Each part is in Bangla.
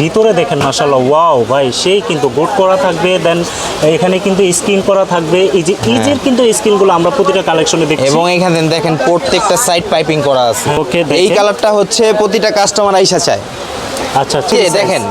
ভিতরে দেখেন মাসাল্লাহ ওয়াও ভাই সেই কিন্তু গোট করা থাকবে দেন এখানে কিন্তু স্ক্রিন করা থাকবে। এই যে ইজের কিন্তু স্ক্রিনগুলো আমরা প্রতিটা কালেকশনে দেখি এবং এখানে দেখেন প্রত্যেকটা সাইড পাইপিং করা আছে। ওকে এই কালারটা হচ্ছে প্রতিটা কাস্টমার আইসা চায়। আচ্ছা ঠিক আছে, দেখেন।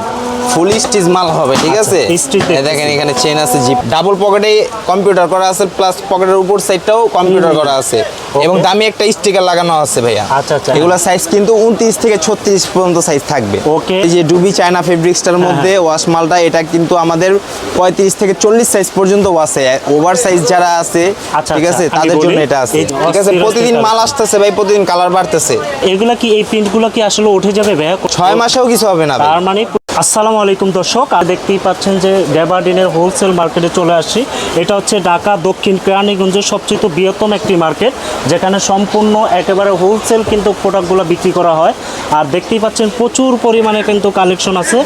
ফুল স্টিচ মাল হবে ঠিক আচ্ছা, আছে? দেখেন এখানে চেন আছে জিপ ডাবল পকেটে কম্পিউটার করা আছে প্লাস পকেটের উপর সাইডটাও কম্পিউটার করা আছে। এবং দামি একটা স্টিকার লাগানো আছে ভাইয়া। আচ্ছা, আচ্ছা। এগুলা সাইজ কিন্তু উনত্রিশ থেকে ছত্রিশ পর্যন্ত সাইজ থাকবে। ওকে এই যে ডুবি চায়না ফেব্রিক্সটার মধ্যে ওয়াশ মালটা এটা কিন্তু আমাদের পঁয়ত্রিশ থেকে চল্লিশ সাইজ পর্যন্ত আছে। ওভার সাইজ যারা আছে আচ্ছা, ঠিক আছে আচ্ছা, তাদের জন্য এটা আছে। ঠিক আছে প্রতিদিন মাল। আসতেছে ভাই প্রতিদিন কালার বাড়তেছে। এগুলা কি এই প্রিন্টগুলো কি আসলে উঠে যাবে ভাইয়া? ছয় মাসেও কিছু হবে না তার মানে আসসালামু আলাইকুম দর্শক, আর দেখতেই পাচ্ছেন যে গ্যাবার্ডিনের হোলসেল মার্কেটে চলে আসছি। এটা হচ্ছে ঢাকা দক্ষিণ কেরানীগঞ্জের সবচেয়ে বৃহত্তম একটি মার্কেট যেখানে সম্পূর্ণ একেবারে হোলসেল কিন্তু প্রোডাক্টগুলো বিক্রি করা হয়। আর দেখতেই পাচ্ছেন প্রচুর পরিমাণে কিন্তু কালেকশন আছে।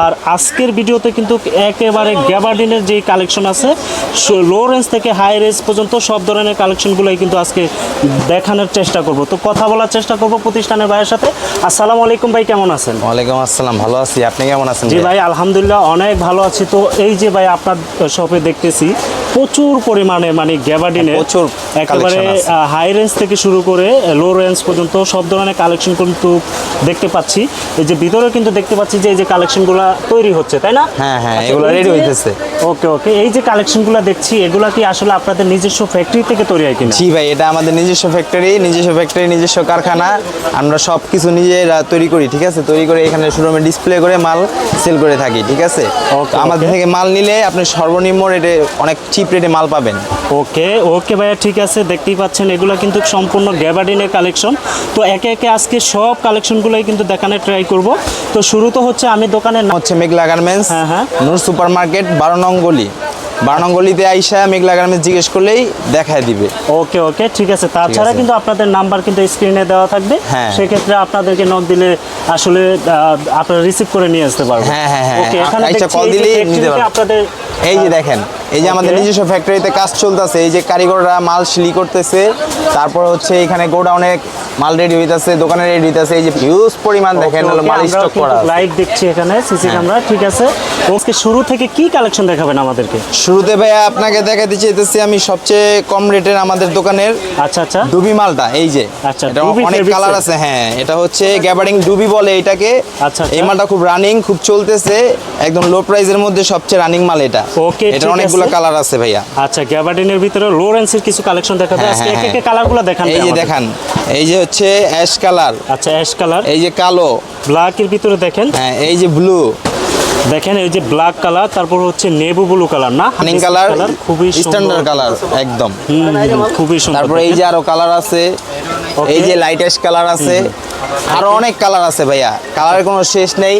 আর আজকের ভিডিওতে কিন্তু একেবারে গ্যাবার্ডিনের যেই কালেকশন আছে লো রেঞ্জ থেকে হাই রেঞ্জ পর্যন্ত সব ধরনের কালেকশনগুলোই কিন্তু আজকে দেখানোর চেষ্টা করব। তো কথা বলার চেষ্টা করব প্রতিষ্ঠানের ভাইয়ের সাথে। আসসালামু আলাইকুম ভাই, কেমন আছেন? ওয়ালাইকুম আসসালাম, ভালো আছি। আপনি কেমন আছেন জি ভাই? ভাই আলহামদুলিল্লাহ অনেক ভালো আছি তো এই যে ভাই আপনার শপে দেখতেছি প্রচুর পরিমাণে মানে গ্যাবার্ডিনে প্রচুর একেবারে হাই রেঞ্জ থেকে শুরু করে লো রেঞ্জ পর্যন্ত সব ধরনের কালেকশন কিন্তু দেখতে পাচ্ছি। এই যে ভিতরে কিন্তু দেখতে পাচ্ছি যে এই যে কালেকশনগুলো তৈরি হচ্ছে তাই না? হ্যাঁ, হ্যাঁ, আচ্ছা, এগুলো যে- হইতেছে। ওকে ওকে এই যে কালেকশনগুলো দেখছি এগুলা কি আসলে আপনাদের নিজস্ব ফ্যাক্টরি থেকে তৈরি হয় কিনা? জি ভাই এটা আমাদের নিজস্ব ফ্যাক্টরি নিজস্ব ফ্যাক্টরি নিজস্ব কারখানা। আমরা সব কিছু নিজেরা তৈরি করি ঠিক আছে? তৈরি করে এখানে শোরুমে ডিসপ্লে করে মাল সেল করে থাকি ঠিক আছে? আমাদের থেকে মাল নিলে আপনি সর্বনিম্ন রেটে অনেক চিপ রেটে মাল পাবেন। ওকে ওকে ভাইয়া ঠিক আছে দেখতেই পাচ্ছেন এগুলো কিন্তু সম্পূর্ণ গ্যাবার্ডিনের কালেকশন। তো একে একে আজকে সব কালেকশনগুলোই কিন্তু দেখানোর ট্রাই করব। তো শুরু তো হচ্ছে আমি দোকানের হচ্ছে মেঘলা গার্মেন্টস হ্যাঁ, হ্যাঁ। নূর সুপার মার্কেট বারো নং গলি। বারো নং গলিতে আইসা মেঘলা গার্মেন্টস জিজ্ঞেস করলেই দেখায় দিবে। ওকে ওকে ঠিক আছে। তাছাড়া কিন্তু আপনাদের নাম্বার কিন্তু স্ক্রিনে দেওয়া থাকবে। হ্যাঁ। সেক্ষেত্রে আপনাদেরকে নক দিলে আসলে আপনারা রিসিভ করে নিয়ে আসতে পারবেন হ্যাঁ, হ্যাঁ, হ্যাঁ। ওকে এখানে আচ্ছা, এই যে দিলেই নিতে পারবেন। আপনাদের এই যে দেখেন। এই যে আমাদের নিজস্ব ফ্যাক্টরিতে কাজ চলতেছে এই যে কারিগররা মাল সিলি করতেছে তারপর হচ্ছে এখানে গোডাউনে মাল রেডি হইতাছে দোকানে রেডি হইতাছে এই যে হিউজ পরিমাণ দেখেন হলো মাল স্টক করা। লাইভ দেখছি এখানে সিসি ক্যামেরা ঠিক আছে। ওকে শুরু থেকে কি কালেকশন দেখাবেন আমাদেরকে? শুরুতে ভাইয়া আপনাকে দেখাতে চাইতেছি আমি সবচেয়ে কম রেটের আমাদের দোকানের আচ্ছা আচ্ছা। ডুবি মালটা এই যে। আচ্ছা, এটা অনেক কালার আছে হ্যাঁ এটা হচ্ছে গ্যাবারিং ডুবি বলে এটাকে। আচ্ছা, এই আচ্ছা। মালটা খুব রানিং খুব চলতেছে একদম লো প্রাইজের মধ্যে সবচেয়ে রানিং মাল এটা। Okay, এটার ঠিক অনেকগুলো কালার আছে ভাইয়া। আচ্ছা গ্যাবার্ডিনের ভিতরে লোরেন্সের কিছু কালেকশন দেখাবে হ্যাঁ, আজকে এক হ্যাঁ। কালারগুলো দেখান এই যে। দেখান এই যে হচ্ছে অ্যাশ কালার আচ্ছা অ্যাশ কালার এই যে কালো। ব্ল্যাকের ভিতরে দেখেন। হ্যাঁ এই যে ব্লু দেখেন এই যে ব্ল্যাক কালার তারপর হচ্ছে নেভি ব্লু কালার না? হানিং কালার খুবই স্ট্যান্ডার্ড কালার একদম। খুবই সুন্দর তারপরে এই যে আরও কালার আছে। এই যে লাইট অ্যাশ কালার আছে। আরও অনেক কালার আছে ভাইয়া। কালারের কোনো শেষ নেই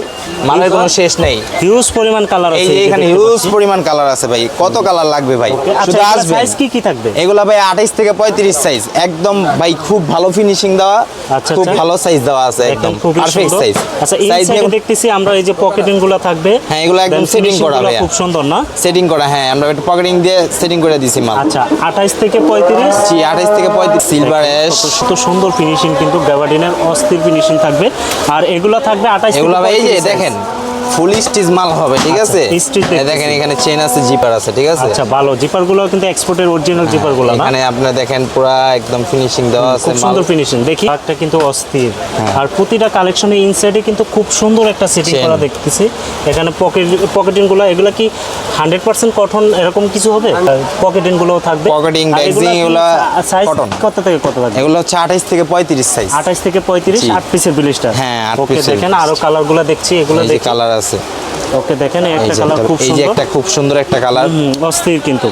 মালের কোনো শেষ নেই। হিউজ পরিমাণ কালার আছে এই এখানে হিউজ পরিমাণ কালার আছে ভাই। কত কালার লাগবে ভাই? শুধু আসবে। সাইজ আচ্ছা, কি কি থাকবে? এগুলা ভাই আঠাইশ থেকে পঁয়ত্রিশ সাইজ একদম ভাই খুব ভালো ফিনিশিং দেওয়া আচ্ছা, খুব আচ্ছা। ভালো সাইজ দেওয়া আছে একদম পারফেক্ট সাইজ আচ্ছা এই সাইজ দেখতেছি আমরা এই যে পকেটিংগুলো থাকবে। হ্যাঁ, এগুলো একদম finishing করা ভাইয়া। খুব সুন্দর না? সেটিং করা হ্যাঁ আমরা একটু পকেটিং দিয়ে সেটিং করে দিছি মাল। আচ্ছা আঠাইশ থেকে পঁয়ত্রিশ? জি আঠাইশ থেকে পঁয়ত্রিশ সিলভার অ্যাশ কত সুন্দর ফিনিশিং কিন্তু গ্যাবার্ডিনের অস্থির ফিনিশিং থাকবে। আর এগুলো থাকবে আঠাশ এগুলো এই যে দেখেন ফুল স্টিচ মাল হবে ঠিক আচ্ছা, আছে? দেখেন এখানে চেন আছে জিপার আছে ঠিক আছে? আচ্ছা ভালো। জিপারগুলো কিন্তু এক্সপোর্টের অরিজিনাল জিপারগুলো না? এখানে আপনি দেখেন পুরা একদম ফিনিশিং দেওয়া আছে খুব সুন্দর ফিনিশিং দেখি একটা কিন্তু অস্থির। হ্যাঁ। আর প্রতিটা কালেকশনে ইনসাইডে কিন্তু খুব সুন্দর একটা সেটিং করা দেখতেছি। এখানে পকেট পকেটিংগুলো এগুলো কি হান্ড্রেড পার্সেন্ট কটন এরকম কিছু হবে? পকেটিংগুলো থাকবে। Pocketing, আর এগুলা সাইজ কত থেকে কত থাকবে? এগুলো হচ্ছে আঠাইশ থেকে পঁয়ত্রিশ সাইজ আঠাশ থেকে পঁয়ত্রিশ জি। আট পিসের বিলিশটা হ্যাঁ, আট ওকে piece-এর দেখেন আরও কালারগুলো দেখছি এগুলো দেখি। কালার আছে। ওকে দেখেন একটা কালার খুব এই যে সুন্দর। একটা খুব সুন্দর একটা কালার অস্থির কিন্তু।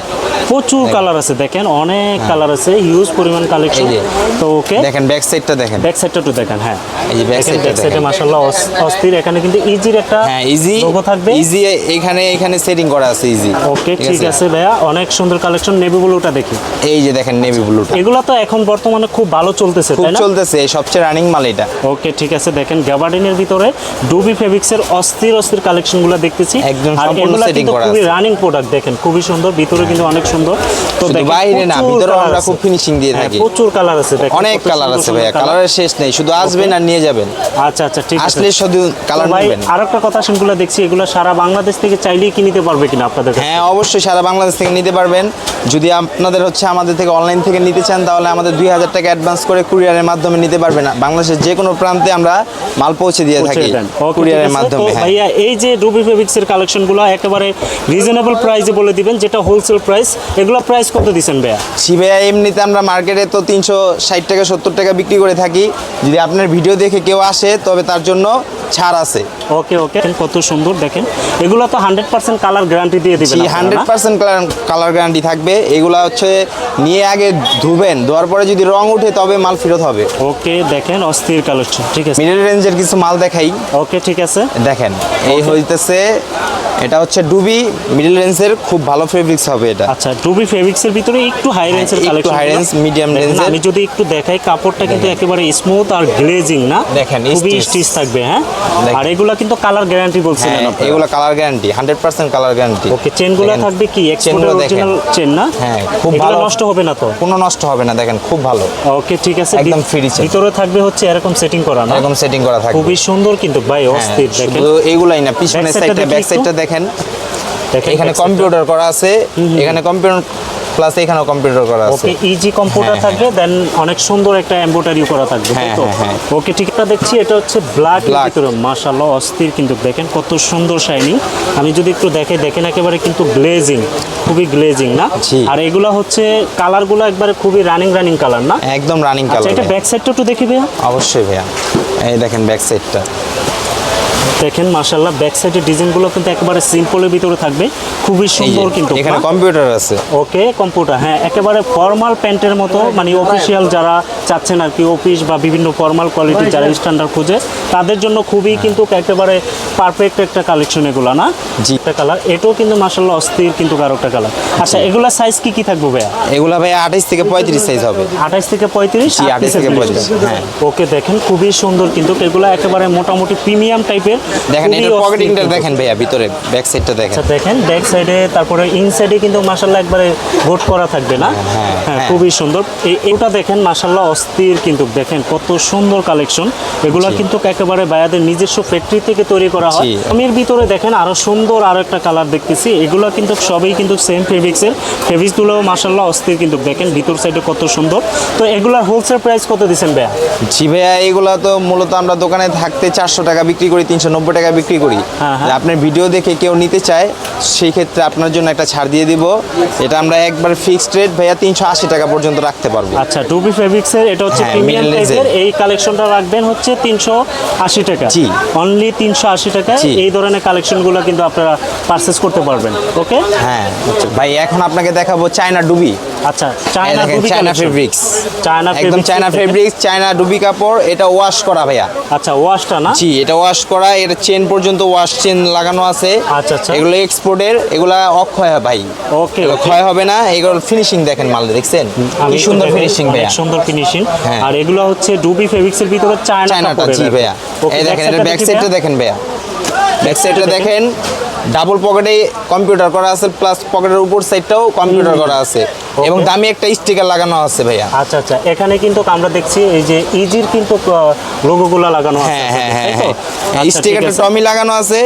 প্রচুর কালার আছে দেখেন অনেক কালার আছে হিউজ পরিমাণ কালেকশন হ্যাঁ। তো ওকে দেখেন ব্যাক সাইডটা দেখেন। ব্যাক সাইডটা একটু দেখেন হ্যাঁ। এই যে ব্যাক সাইডে দেখেন। মাশাআল্লাহ অস্থির এখানে কিন্তু ইজির একটা হ্যাঁ ইজি লোগো থাকবে। ইজি এখানে এখানে সেটিং করা আছে ইজি ওকে ঠিক আছে? ভাইয়া অনেক সুন্দর কালেকশন নেভি ব্লুটা দেখি। এই যে দেখেন নেভি ব্লুটা এগুলো তো এখন বর্তমানে খুব ভালো চলতেছে তাই না? চলতেছে সবচেয়ে রানিং মাল এটা। ওকে ঠিক আছে দেখেন গ্যাবার্ডিনের ভিতরে ডুবি ফেব্রিক্সের অস্থির অস্থির কালেকশনগুলো দেখতেছি। একদম সম্পূর্ণ কিন্তু করা খুবই রানিং প্রোডাক্ট দেখেন খুবই সুন্দর। ভিতরে কিন্তু অনেক সুন্দর। তো বাইরে না, ভিতরেও আমরা খুব finishing দিয়ে হ্যাঁ, থাকি। প্রচুর কালার আছে অনেক কালার আছে ভাইয়া কালারের শেষ নেই শুধু আসবেন আর নিয়ে যাবেন। আচ্ছা আচ্ছা ঠিক আছে। আসলে শুধু কালার নেবেন। আরেকটা কথা শুনগুলো দেখছি এগুলো সারা বাংলাদেশ থেকে চাইলেই কি নিতে পারবে কিনা আপনাদের হ্যাঁ অবশ্যই সারা বাংলাদেশ থেকে নিতে পারবেন। যদি আপনাদের হচ্ছে আমাদের থেকে অনলাইন থেকে নিতে চান তাহলে আমাদের দুই হাজার টাকা অ্যাডভান্স করে কুরিয়ারের মাধ্যমে নিতে পারবেন। বাংলাদেশের যে কোনো প্রান্তে আমরা মাল পৌঁছে দিয়ে থাকি কুরিয়ারের মাধ্যমে হ্যাঁ। ভাইয়া এই যে রুবি ফেব্রিক্স এর কালেকশনগুলো একেবারে রিজনেবল প্রাইসে বলে দিবেন যেটা হোলসেল প্রাইস এগুলো প্রাইস কত দিচ্ছেন ভাইয়া? জি ভাইয়া এমনিতে আমরা মার্কেটে তো তিনশো ষাট টাকা সত্তর টাকা বিক্রি করে থাকি। যদি আপনার ভিডিও দেখে কেউ আসে তবে তার জন্য ছাড় আছে। ওকে ওকে কত সুন্দর দেখেন। এগুলো তো হান্ড্রেড পার্সেন্ট কালার গ্যারান্টি দিয়ে দিবেন হান্ড্রেড পার্সেন্ট কালার গ্যারান্টি থাকবে। এগুলো হচ্ছে নিয়ে আগে ধুবেন ধোয়ার পরে যদি রং উঠে তবে মাল ফেরত হবে। ওকে দেখেন অস্থির কালেকশন ঠিক আছে? মিডল রেঞ্জের কিছু মাল দেখাই। ওকে ঠিক আছে। দেখেন এই হইতেছে এটা হচ্ছে ডুবি মিডল রেঞ্জের খুব ভালো ফেব্রিক্স হবে এটা। আচ্ছা রুবি ফেব্রিক্স এর ভিতরে একটু হাই রেঞ্জের কালেকশন range, medium range এর। আমি যদি একটু দেখাই কাপড়টা কিন্তু একেবারে স্মুথ আর গ্লেজিং না? দেখেন, খুবই স্টিচ থাকবে হ্যাঁ? আর এগুলা কিন্তু কালার গ্যারান্টি বলছিলেন আপনারা। এগুলো colour guarantee hundred percent colour guarantee okay চেনগুলো থাকবে কি? এক্সপোর্টের। অরিজিনাল চেন না? হ্যাঁ, খুব ভালো। নষ্ট হবে না তো? কোনো নষ্ট হবে না দেখেন খুব ভালো। ওকে ঠিক আছে। একদম free chain। ভিতরে থাকবে হচ্ছে এরকম সেটিং করা না? এরকম সেটিং করা থাকবে। খুবই সুন্দর কিন্তু ভাই হ্যাঁ, অস্থির দেখেন। শুধু এইগুলাই না পিছনের সাইডটা ব্যাক সাইডটা দেখেন। এখানে। কম্পিউটার করা আছে এখানে কম্পিউটার প্লাস এখানেও কম্পিউটার করা আছে। ওকে ইজি কম্পিউটার হ্যাঁ, থাকবে দেন অনেক সুন্দর একটা এমব্রয়ডারি করা থাকবে হ্যাঁ, তো? হ্যাঁ, হ্যাঁ। ওকে ঠিকটা দেখছি এটা হচ্ছে ব্ল্যাক। ভিতরে মাশাআল্লাহ অস্থির কিন্তু দেখেন কত সুন্দর শাইনিং আমি যদি একটু দেখে দেখেন একেবারে কিন্তু গ্লেজিং খুবই গ্লেজিং না? আর এগুলা হচ্ছে কালারগুলো একবারে খুবই রানিং রানিং কালার না? একদম রানিং আচ্ছা কালার এটা ব্যাক সাইডটা একটু দেখি ভাইয়া। অবশ্যই ভাইয়া। এই দেখেন ব্যাক সাইডটা দেখেন মাশাআল্লাহ ব্যাক সাইডের ডিজাইনগুলো কিন্তু একেবারে সিম্পলের ভিতরে থাকবে। খুবই সুন্দর কিন্তু এখানে কম্পিউটার আছে। ওকে কম্পিউটার হ্যাঁ একেবারে ফর্মাল প্যান্টের মতো মানে অফিসিয়াল যারা চাচ্ছেন আর কি অফিস বা বিভিন্ন ফর্মাল কোয়ালিটি যারা স্ট্যান্ডার্ড খুঁজে তাদের জন্য খুবই কিন্তু একেবারে পারফেক্ট একটা কালেকশন এগুলো না? জি। একটা কালার এটাও কিন্তু মাসাল্লাহ অস্থির কিন্তু কারও একটা কালার আচ্ছা এগুলা সাইজ কি কি থাকবে ভাইয়া? এগুলা ভাইয়া আঠাইশ থেকে পঁয়ত্রিশ সাইজ হবে। আঠাইশ থেকে পঁয়ত্রিশ? জি, 28 থেকে 35, হ্যাঁ। ওকে দেখেন খুবই সুন্দর কিন্তু এগুলা একেবারে মোটামুটি প্রিমিয়াম টাইপের দেখেন পকেটিংটা দেখেন ভাইয়া ভিতরে ব্যাক সাইডটা দেখেন। আচ্ছা দেখেন ব্যাক সাইডে তারপরে কিন্তু মাসাল্লাহ একবারে গোট করা থাকবে না? হ্যাঁ, হ্যাঁ হ্যাঁ। খুবই সুন্দর। এই এটা দেখেন মাসাল্লাহ অস্থির কিন্তু দেখেন কত সুন্দর কালেকশন এগুলা কিন্তু একেবারে বায়াদের নিজস্ব ফ্যাক্টরি থেকে তৈরি করা হয়। আমির ভিতরে দেখেন আরও সুন্দর আরও একটা কালার দেখতেছি। এগুলো কিন্তু সবই কিন্তু সেম ফেব্রিক্সের ফেব্রিক্সগুলো মাসাল্লাহ অস্থির কিন্তু দেখেন ভিতর সাইডে কত সুন্দর। তো এগুলার হোলসেল প্রাইস কত দিচ্ছেন ভাইয়া? জি ভাইয়া এগুলা তো মূলত আমরা দোকানে থাকতে চারশো টাকা বিক্রি করি তিনশো নব্বই টাকা বিক্রি করি হ্যাঁ, হ্যাঁ। আপনার ভিডিও দেখে কেউ নিতে চায় সেই ক্ষেত্রে আপনার জন্য একটা ছাড় দিয়ে দিব এটা আমরা একবার ফিক্সড রেট ভাইয়া তিনশো আশি টাকা পর্যন্ত রাখতে পারব আচ্ছা টুবি ফেব্রিক্সের এটা হচ্ছে প্রিমিয়াম এর। এই কালেকশনটা রাখবেন হচ্ছে তিনশো আশি টাকা জি। অনলি তিনশো আশি টাকায় জি। এই ধরনের কালেকশনগুলো কিন্তু আপনারা পারচেস করতে পারবেন ওকে হ্যাঁ ভাই এখন আপনাকে দেখাবো চায়না ডুবি আচ্ছা চায়না দেখেন, চায়না ফেব্রিক্স চায়না একদম চায়না ফেব্রিক্স চায়না ডুবি কাপড় এটা ওয়াশ করা ভাইয়া। আচ্ছা ওয়াশটা না? জি এটা ওয়াশ করা এর চেন পর্যন্ত ওয়াশ চেন লাগানো আছে। আচ্ছা, আচ্ছা। এগুলো এক্সপোর্টের এগুলা অক্ষয় ভাই। ওকে ক্ষয় হবে না এগুলো ফিনিশিং দেখেন মাল দেখছেন? কি সুন্দর ফিনিশিং ভাইয়া। সুন্দর ফিনিশিং হ্যাঁ। আর এগুলো হচ্ছে ডুবি ফেব্রিক্স এর ভিতরে চায়না জি ভাইয়া। এই দেখেন এটা ব্যাক সাইডটা দেখেন ভাইয়া। ব্যাক সাইডটা দেখেন ডাবল পকেটে কম্পিউটার করা আছে প্লাস পকেটের উপর সাইডটাও কম্পিউটার করা আছে। এবং দামি একটা স্টিকার লাগানো আছে ভাইয়া। আচ্ছা আচ্ছা। এখানে কিন্তু আমরা দেখছি এই যে ইজির কিন্তু লোগোগুলো লাগানো আছে হ্যাঁ হ্যাঁ হ্যাঁ হ্যাঁ। আচ্ছা, স্টিকারটা টমি লাগানো আছে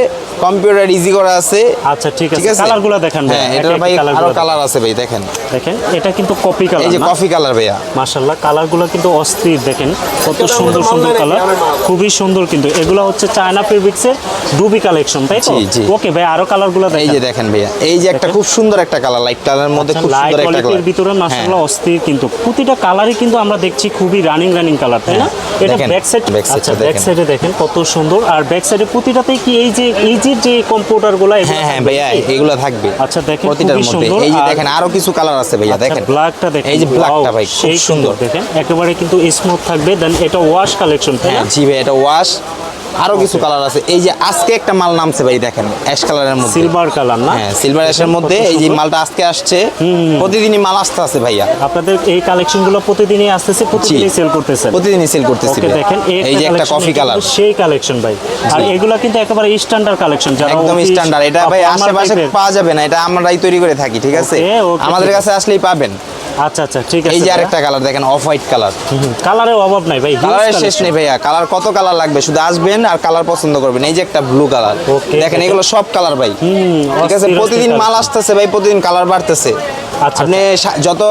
কম্পিউটার ইজি করা আছে। আচ্ছা ঠিক আছে। কালারগুলো দেখেন হ্যাঁ এটার ভাই আরও কালার আছে ভাই দেখেন। দেখেন এটা কিন্তু কপি কালার এই যে কফি কালার ভাইয়া। মাশাল্লাহ কালারগুলো কিন্তু অস্থির দেখেন। কত সুন্দর সুন্দর কালার খুবই সুন্দর কিন্তু। এগুলো হচ্ছে চায়না ফেব্রিক্সের ডুবি কালেকশন তাই তো। ওকে ভাই আরও কালারগুলো দেখেন এই যে দেখেন। ভাইয়া। এই যে একটা খুব সুন্দর একটা কালার লাইট কালারের মধ্যে খুব সুন্দর একটা কোয়ালিটির কালার ভিতরে মাশাআল্লাহ অস্থির কিন্তু। প্রতিটা কালারই কিন্তু আমরা দেখছি খুবই রানিং রানিং কালার তাই না? হ্যাঁ, এটা ব্যাক সাইড আচ্ছা ব্যাক সাইডে দেখেন কত সুন্দর। আর ব্যাক সাইডে প্রতিটাতেই কি এই যে এই যে যে কম্পিউটার কম্পিউটারগুলো হ্যাঁ হ্যাঁ ভাইয়া এগুলো থাকবে। আচ্ছা, দেখেন, প্রতিটার মধ্যে। এই যে দেখেন আরও কিছু কালার আছে ভাইয়া দেখেন। ব্ল্যাকটা দেখেন। এই যে Wow, ভাই, খুব সুন্দর। দেখেন। একেবারে কিন্তু স্মুথ থাকবে। দেন এটা ওয়াশ কালেকশন তাই না? হ্যাঁ জি ভাই এটা ওয়াশ আরও কিছু কালার আছে। এই যে আজকে একটা মাল নামছে ভাই দেখেন অ্যাশ কালারের মধ্যে। সিলভার কালার না? হ্যাঁ সিলভার অ্যাশের মধ্যে। এই যে মালটা আজকে আসছে প্রতিদিনই মাল আসতে আছে ভাইয়া। আপনাদের এই কালেকশনগুলো প্রতিদিনই আসতেছে প্রতিদিনই সেল করতেছে প্রতিদিনই সেল করতেছে দেখেন এই যে একটা কফি কালার সেই কালেকশন ভাই। আর এগুলা কিন্তু একেবারে স্ট্যান্ডার্ড কালেকশন যারা একদম স্ট্যান্ডার্ড এটা ভাই আশেপাশে পাওয়া যাবে না এটা আমরাই তৈরি করে থাকি ঠিক আছে? আমাদের কাছে আসলেই পাবেন। আচ্ছা আচ্ছা ঠিক আছে এই যে আরেকটা কালার দেখেন অফ হোয়াইট কালার। কালারের অভাব নাই ভাই কালারের শেষ নেই ভাইয়া কালার কত কালার লাগবে? শুধু আসবেন আর কালার পছন্দ করবেন এই যে একটা ব্লু কালার। দেখেন. এগুলো সব কালার ভাই। ঠিক আছে প্রতিদিন মাল আসতেছে ভাই প্রতিদিন কালার বাড়তেছে। আচ্ছা, আপনি যত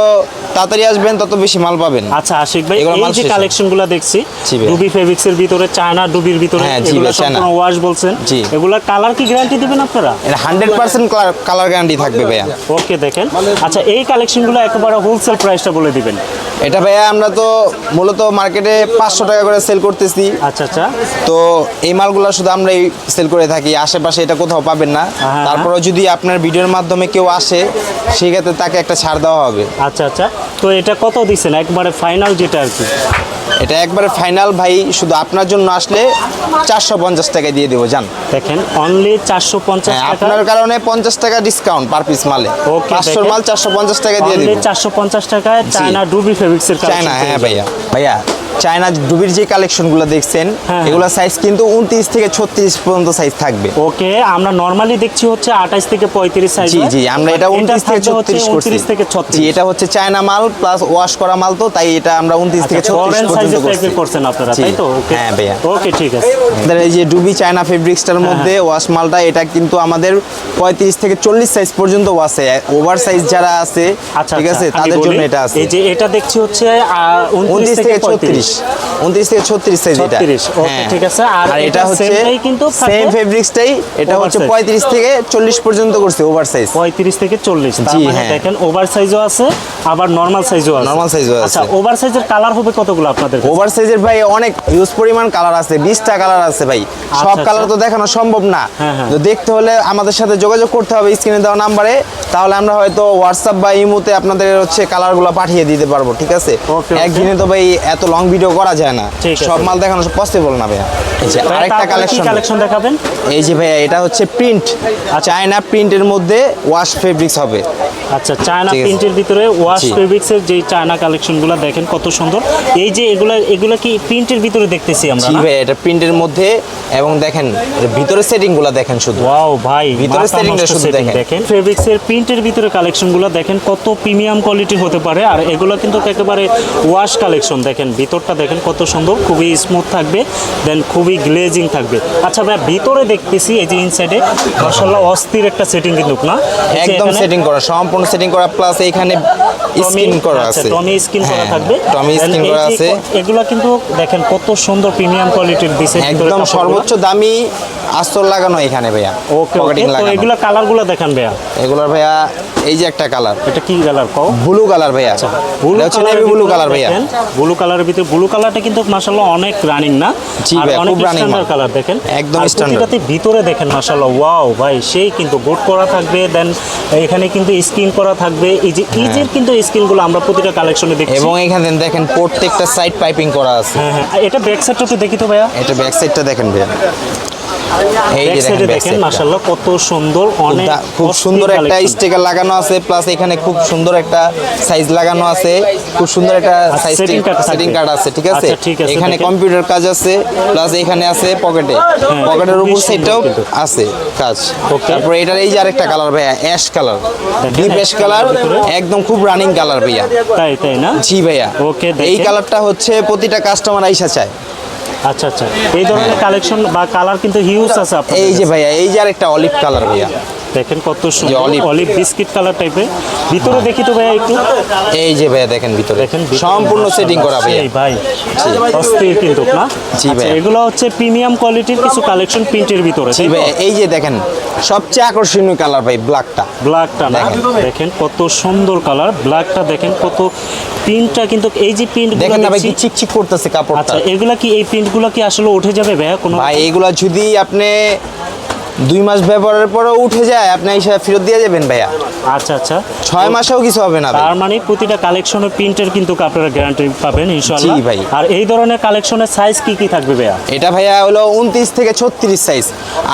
তাড়াতাড়ি আসবেন তত বেশি মাল পাবেন। আচ্ছা আশিক ভাই এই যে শেষ। কালেকশনগুলো দেখছি। ডুবি ফেব্রিক্স এর ভিতরে চায়না ডুবির ভিতরে হ্যাঁ, জি এগুলো। সম্পূর্ণ ওয়াশ বলছেন। জি। এগুলা কালার কি গ্যারান্টি দিবেন আপনারা? এটা হান্ড্রেড পার্সেন্ট কালার গ্যারান্টি থাকবে ভাইয়া। ওকে দেখেন। আচ্ছা এই কালেকশনগুলো একেবারে হোলসেল প্রাইসটা বলে দিবেন। এটা ভাইয়া আমরা তো মূলত মার্কেটে পাঁচশো টাকা করে সেল করতেছি। আচ্ছা আচ্ছা। তো এই মালগুলো শুধু আমরাই সেল করে থাকি আশেপাশে এটা কোথাও পাবেন না। হ্যাঁ। তারপরেও যদি আপনার ভিডিওর মাধ্যমে কেউ আসে সেক্ষেত্রে তাকে একটা ছাড় দেওয়া হবে। আচ্ছা আচ্ছা। তো এটা কত দিচ্ছেন একবারে ফাইনাল যেটা আর কি। এটা একবারে ফাইনাল ভাই শুধু আপনার জন্য আসলে চারশো পঞ্চাশ টাকা দিয়ে দেবো যান দেখেন অনলি চারশো পঞ্চাশ হ্যাঁ, টাকা। আপনার কারণে পঞ্চাশ টাকা ডিসকাউন্ট পার পিস মালে। ওকে পাঁচশোর মাল চারশো পঞ্চাশ টাকা দিয়ে দেবো। চারশো পঞ্চাশ টাকায় চায়না ডুবি ফেব্রিক্সের চায়না হ্যাঁ ভাইয়া। ভাইয়া চায়না ডুবির যে কালেকশনগুলো দেখছেন হ্যাঁ। এগুলো সাইজ কিন্তু উনত্রিশ থেকে ছত্রিশ পর্যন্ত সাইজ থাকবে। ওকে আমরা নর্মালি দেখছি হচ্ছে আঠাশ থেকে পঁয়ত্রিশ সাইজ জি জি আমরা এটা উনত্রিশ থেকে ছত্রিশ উনত্রিশ থেকে ছত্রিশ। এটা হচ্ছে চায়না মাল প্লাস ওয়াশ করা মাল তো তাই এটা আমরা উনত্রিশ থেকে ছত্রিশ পর্যন্ত করছেন আপনারা তাই তো? হ্যাঁ ভাইয়া। ওকে ঠিক আছে। এই যে ডুবি চায়না ফেব্রিক্সটার মধ্যে ওয়াশ মালটা এটা কিন্তু আমাদের পঁয়ত্রিশ থেকে চল্লিশ সাইজ পর্যন্ত ওয়াশে ওভার সাইজ যারা আছে আচ্ছা ঠিক আছে আচ্ছা, তাদের জন্য এটা আছে। এই যে এটা দেখছি হচ্ছে উনত্রিশ থেকে ছত্রিশ উনত্রিশ থেকে ছত্রিশ সাইজ এটা ঠিক আছে। আর এটা হচ্ছে কিন্তু সেম ফেব্রিক্সটাই এটা হচ্ছে পঁয়ত্রিশ থেকে চল্লিশ পর্যন্ত করছে ওভার সাইজ পঁয়ত্রিশ থেকে চল্লিশ জি, মানে হ্যাঁ। দেখেন ওভার সাইজও আছে আবার নর্মাল সাইজও আছে Normal size ও আছে। আচ্ছা ওভার সাইজের কালার হবে কতগুলো আপনাদের ওভার সাইজের ভাই অনেক হিউজ পরিমাণ কালার আছে বিশটা কালার আছে ভাই সব আচ্ছা। কালার তো দেখানো সম্ভব না হ্যাঁ, হ্যাঁ। তো দেখতে হলে আমাদের সাথে যোগাযোগ করতে হবে স্ক্রিনে দেওয়া নাম্বারে তাহলে আমরা হয়তো হোয়াটসঅ্যাপ বা ইমোতে আপনাদের হচ্ছে কালারগুলো পাঠিয়ে দিতে পারব ঠিক আছে. একদিনে তো ভাই এত লং ভিডিও করা যায় না। সব মাল দেখানো পসিবল না ভাইয়া। আরেকটা কালেকশন কালেকশন দেখাবেন? এই যে ভাইয়া এটা হচ্ছে প্রিন্ট চায়না প্রিন্টের মধ্যে ওয়াশ ফেব্রিক্স হবে। আচ্ছা চায়না প্রিন্টের ভিতরে ওয়াশ। ফেব্রিক্স এর যে চায়না কালেকশনগুলো দেখেন কত সুন্দর। এই যে এগুলা এগুলা কি প্রিন্টের ভিতরে দেখতেছি আমরা জি ভাই এটা প্রিন্টের মধ্যে এবং দেখেন ভিতরে সেটিংগুলা দেখেন শুধু। ওয়াও ভাই ভিতরে setting শুধু দেখেন। দেখেন। ফেব্রিক্স এর প্রিন্টের ভিতরে কালেকশনগুলো দেখেন কত প্রিমিয়াম কোয়ালিটির হতে পারে। আর এগুলো কিন্তু একেবারে ওয়াশ কালেকশন দেখেন ভিতরটা দেখেন কত সুন্দর খুবই স্মুথ থাকবে দেন খুবই গ্লেজিং থাকবে। আচ্ছা ভাই ভিতরে দেখতেছি এই যে ইনসাইডে মাশাআল্লাহ অস্থির একটা সেটিং কিন্তু না? একদম সেটিং করা সম্পূর্ণ সেটিং করা প্লাস এখানে স্ক্রিন করা আচ্ছা, আছে। টমি স্কিন করা হ্যাঁ, থাকবে। টমি স্ক্রিন করা আছে। এগুলো কিন্তু দেখেন কত সুন্দর প্রিমিয়াম কোয়ালিটির দিছে একদম সর্বোচ্চ দামি আস্তর লাগানো এখানে ভাইয়া ওকে পকেটিং ওকে তো লাগানো। এগুলো কালারগুলো দেখান ভাইয়া। এগুলোর ভাইয়া এই যে একটা কালার এটা কি কালার কও? ব্লু কালার ভাইয়া। ব্লু এটা হচ্ছে নেভি ব্লু কালার ভাইয়া। ব্লু কালারের ভিতরে ব্লু কালারটা কিন্তু মাশাআল্লাহ অনেক রানিং না। জি আর ভাইয়া, অনেক স্ট্যান্ডার্ড কালার দেখেন। একদম standard। ভিতরে দেখেন মাশাআল্লাহ ওয়াও ভাই সেই কিন্তু গোট করা থাকবে দেন এখানে কিন্তু স্কিন করা থাকবে। এই যে ইজের কিন্তু স্কিনগুলো আমরা প্রতিটা কালেকশনে দেখছি। এবং এখানে দেখেন প্রত্যেকটা সাইড পাইপিং করা আছে। হ্যাঁ হ্যাঁ। এটা ব্যাক সাইডটা একটু দেখি তো ভাইয়া। এটা ব্যাক সাইডটা দেখেন ভাইয়া। এই যে দেখেন back দেখেন side টা। মাশাআল্লাহ কত সুন্দর অনেক খুব সুন্দর একটা স্টিকার লাগানো আছে প্লাস এখানে খুব সুন্দর একটা সাইজ লাগানো আছে। খুব সুন্দর একটা সাইজ setting card থাকবে। সেটিং কার্ড আছে ঠিক আছে? আচ্ছা, এখানে কম্পিউটার কাজ আছে প্লাস এখানে আছে পকেটে পকেটের খুবই উপর সুন্দর আছে কাজ. তারপরে এটার এই যে আরেকটা কালার ভাইয়া ash colour deep ash colour একদম খুব রানিং কালার ভাইয়া। তাই তাই না? জি ভাইয়া। এই কালারটা হচ্ছে প্রতিটা কাস্টমার আইসা চায়। আচ্ছা আচ্ছা। এই ধরনের কালেকশন বা কালার কিন্তু হিউজ আছে আপনাদের এই যে ভাইয়া এই যে আরেকটা অলিভ কালার ভাইয়া। দেখেন কত। অলিভ বিস্কিট কালার টাইপের ভিতরে দেখি তো ভাইয়া একটু। এই যে ভাইয়া দেখেন ভিতরে। দেখেন সম্পূর্ণ সেটিং করা ভাইয়া। সেই ভাই অস্থির কিন্তু না? জি আচ্ছা, ভাইয়া। এগুলো হচ্ছে প্রিমিয়াম কোয়ালিটির কিছু কালেকশন প্রিন্টের ভিতরে জি ভাই এই যে দেখেন সবচেয়ে আকর্ষণীয় কালার ভাই ব্ল্যাকটা ব্ল্যাকটা না? দেখেন। কত সুন্দর কালার ব্ল্যাকটা দেখেন কত প্রিন্টটা কিন্তু এই যে প্রিন্ট দেখেন না ভাই কি চিকচিক করতেছে কাপড়টা। আচ্ছা এগুলা কি এই প্রিন্টগুলো কি আসলে উঠে যাবে ভাইয়া কোনো ভাই এগুলা যদি আপনি দুই মাস ব্যবহারের পরে উঠে যায় আপনি এসে ফেরত দিয়ে যাবেন ভাইয়া। আচ্ছা আচ্ছা। ছয় মাসেও কিছু হবে না তার মানে প্রতিটা কালেকশনের প্রিন্টের কিন্তু আপনারা গ্যারান্টি পাবেন ইনশাআল্লাহ। জি ভাই। আর এই ধরনের কালেকশনের সাইজ কি কি থাকবে ভাইয়া? এটা ভাইয়া হলো উনত্রিশ থেকে ছত্রিশ সাইজ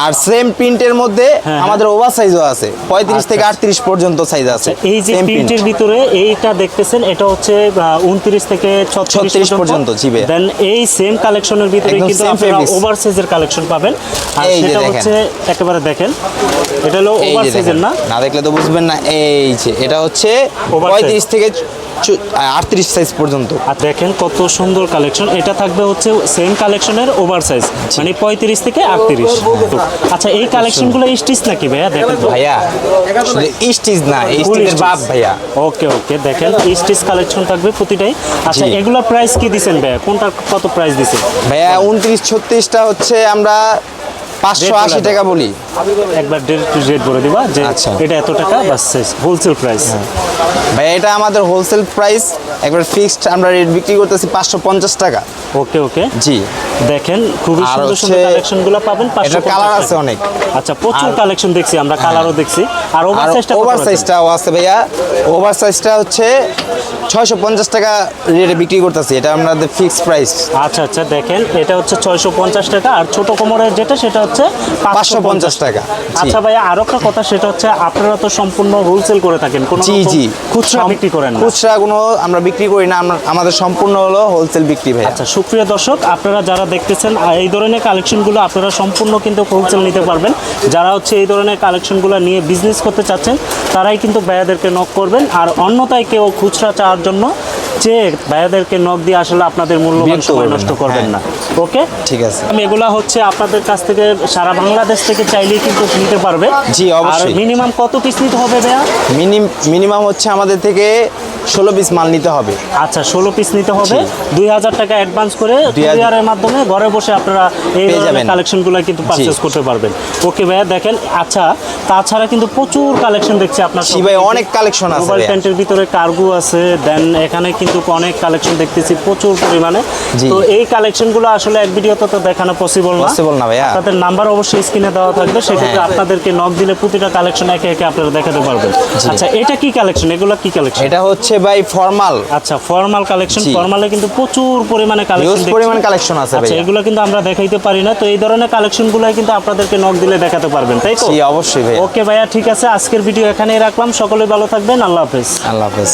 আর সেম প্রিন্টের মধ্যে হ্যাঁ। আমাদের ওভার সাইজও আছে। পঁয়ত্রিশ আচ্ছা, থেকে আচ্ছা। আটত্রিশ পর্যন্ত সাইজ আছে। এই যে। প্রিন্টের ভিতরে এইটা দেখতেছেন এটা হচ্ছে উনত্রিশ থেকে 36 ছত্রিশ পর্যন্ত, জি ভাইয়া। দেন এই সেম কালেকশনের ভিতরে কিন্তু আপনারা ওভার সাইজের কালেকশন পাবেন। আর সেটা হচ্ছে একেবারে দেখেন। এটা হলো ওভার সাইজের। না? না দেখলে তো বুঝবেন না এই যে এটা হচ্ছে Oversize। পঁয়ত্রিশ থেকে আটত্রিশ সাইজ পর্যন্ত। আর দেখেন কত সুন্দর কালেকশন এটা থাকবে হচ্ছে সেম কালেকশনের ওভার সাইজ মানে পঁয়ত্রিশ থেকে আটত্রিশ। আচ্ছা এই কালেকশনগুলো স্টিচ নাকি ভাইয়া? দেখেন ভাইয়া শুধু স্টিচ না স্টিচের বাপ ভাইয়া। ওকে ওকে দেখেন স্টিচ কালেকশন থাকবে প্রতিটাই। আচ্ছা এগুলো প্রাইস কি দিছেন ভাইয়া? কোনটা কত প্রাইস দিছেন? ভাইয়া উনত্রিশ ছত্রিশটা হচ্ছে আমরা পাঁচশো Rate আশি বলে টাকা বলি। একবার রেট বলে দিবা যে আচ্ছা। এটা এত টাকা বাস হোলসেল প্রাইস ভাই এটা আমাদের হোলসেল প্রাইস একবার ফিক্সড আমরা রেট বিক্রি করতেছি পাঁচশো পঞ্চাশ টাকা। ওকে ওকে। জি। দেখেন আর সুন্দর সুন্দর হচ্ছে- কালেকশনগুলো পাবেন এটার 550 কালার আছে অনেক। আচ্ছা প্রচুর কালেকশন দেখছি আমরা কালারও দেখছি। আর ওভার আর সাইজটা ওভার সাইজটাও আছে ভাইয়া। ওভার সাইজটা হচ্ছে ছয়শো পঞ্চাশ টাকা রেটে বিক্রি করতেছি। এটা আমাদের ফিক্সড প্রাইস আচ্ছা আচ্ছা দেখেন এটা হচ্ছে ছয়শো পঞ্চাশ টাকা। আর ছোট কোমরের যেটা সেটা হচ্ছে পাঁচশো 550 টাকা। আচ্ছা ভাইয়া আরও একটা কথা সেটা হচ্ছে আপনারা তো সম্পূর্ণ হোলসেল করে থাকেন কোনো জি জি। খুচরা বিক্রি করেন না। খুচরা কোনো আমরা বিক্রি করি না আমাদের সম্পূর্ণ হলো হোলসেল বিক্রি ভাইয়া। আচ্ছা সুপ্রিয় দর্শক আপনারা যারা দেখতেছেন এই ধরনের কালেকশনগুলো আপনারা সম্পূর্ণ কিন্তু হোলসেল নিতে পারবেন। যারা হচ্ছে এই ধরনের কালেকশনগুলো নিয়ে বিজনেস করতে চাচ্ছেন তারাই কিন্তু ভাইয়াদেরকে নক করবেন। আর অন্যতায় কেউ খুচরা চাওয়ার জন্য যে ভাইয়াদেরকে নক দিয়ে আসলে আপনাদের মূল্যবান বিরক্ত সময় করবেন নষ্ট করবেন হ্যাঁ। না ওকে ঠিক আছে। আমি এগুলা হচ্ছে আপনাদের কাছ থেকে সারা বাংলাদেশ থেকে চাইলেই কিন্তু নিতে পারবে। জি, অবশ্যই। আর মিনিমাম কত পিস নিতে হবে ভাইয়া? মিনিম মিনিমাম হচ্ছে আমাদের থেকে ষোলো পিস মাল নিতে হবে। আচ্ছা ষোলো পিস নিতে হবে। দুই হাজার টাকা অ্যাডভান্স করে কুরিয়ারের মাধ্যমে ঘরে বসে আপনারা এই কালেকশনগুলো কিন্তু পারচেস করতে পারবেন। ওকে ভাইয়া দেখেন আচ্ছা তাছাড়া কিন্তু প্রচুর কালেকশন দেখছি আপনার ভাই অনেক কালেকশন আছে মোবাইল প্যান্টের ভিতরে কার্গো আছে দেন এখানে কিন্তু অনেক কালেকশন দেখতেছি প্রচুর পরিমাণে। তো এই কালেকশনগুলো আসলে এক ভিডিওতে তো দেখানো পসিবল না। Possible না ভাইয়া। আপনাদের নাম্বার অবশ্যই স্ক্রিনে দেওয়া থাকবে। সেক্ষেত্রে হ্যাঁ। আপনাদেরকে নক দিলে প্রতিটা কালেকশন একে একে আপনারা দেখাতে পারবেন। আচ্ছা এটা কি কালেকশন এগুলো কি কালেকশন এটা হচ্ছে ভাই ফর্মাল আচ্ছা ফর্মাল কালেকশন। ফর্মালে কিন্তু প্রচুর পরিমাণে কালেকশন পরিমাণ কালেকশন আছে ভাই এগুলো কিন্তু আমরা দেখাইতে পারি না। তো এই ধরনের কালেকশনগুলো কিন্তু আপনাদেরকে নক দিলে দেখাতে পারবেন তাই তো? অবশ্যই ভাই ওকে ভাইয়া ঠিক আছে আজকের ভিডিও এখানেই রাখলাম। সকলে ভালো থাকবেন আল্লাহ হাফেজ। আল্লাহ হাফেজ।